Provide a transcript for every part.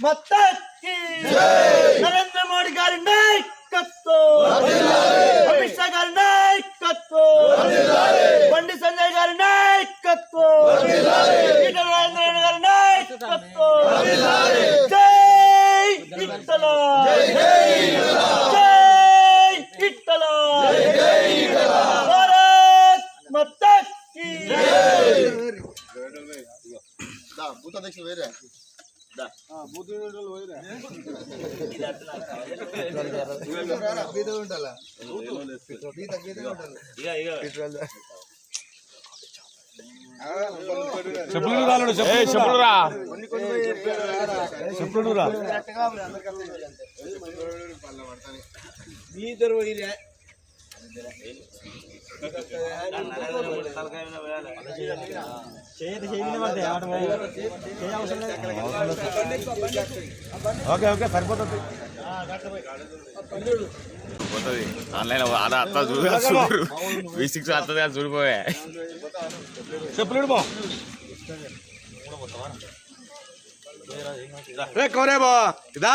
మత్తకి నరేంద్ర మోడీ గారి నాయకత్వం! అమిత్ షా గారి నాయకత్వం! బండి సంజయ్ గారి నాయకత్వం! ఈటల రాజేంద్ర గారి నాయకత్వం! జై ఇట్టల జై భారత్ వేరే. చెప్పులు కావాలండి చెప్పులు రా చెప్పులు రా ఓకే ఓకే సరిపోతుంది. పోతుంది. ఆన్లైన్ అలా అత్త చూడు చూడు. వి సిక్స్ వస్తుంది అది చూడిపోయా. చెప్పులు బా రే కోరే బా. ఇదా.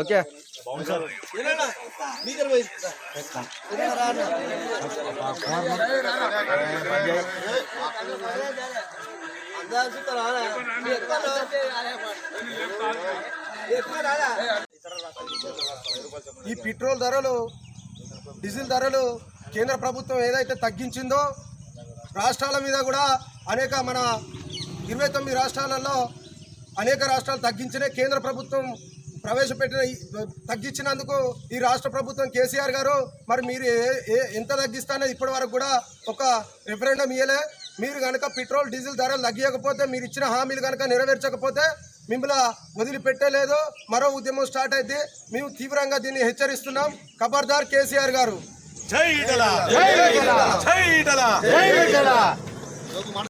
ఓకే. ఈ పెట్రోల్ ధరలు డీజిల్ ధరలు కేంద్ర ప్రభుత్వం ఏదైతే తగ్గించిందో రాష్ట్రాల మీద కూడా అనేక మన ఇరవై తొమ్మిది రాష్ట్రాలలో అనేక రాష్ట్రాలు తగ్గించినాయి. కేంద్ర ప్రభుత్వం ప్రవేశపెట్టిన తగ్గించినందుకు ఈ రాష్ట్ర ప్రభుత్వం కేసీఆర్ గారు మరి మీరు ఏ- ఏ- ఎంత తగ్గిస్తానో ఇప్పటి వరకు కూడా ఒక రెఫరెండం ఇయ్యలే. మీరు కనుక పెట్రోల్ డీజిల్ ధరలు తగ్గియకపోతే మీరు ఇచ్చిన హామీలు కనుక నెరవేర్చకపోతే మిమ్మల్ని వదిలిపెట్టలేదు. మరో ఉద్యమం స్టార్ట్ అయితే మేము తీవ్రంగా దీన్ని హెచ్చరిస్తున్నాం. ఖబర్దార్ కేసీఆర్ గారు. జై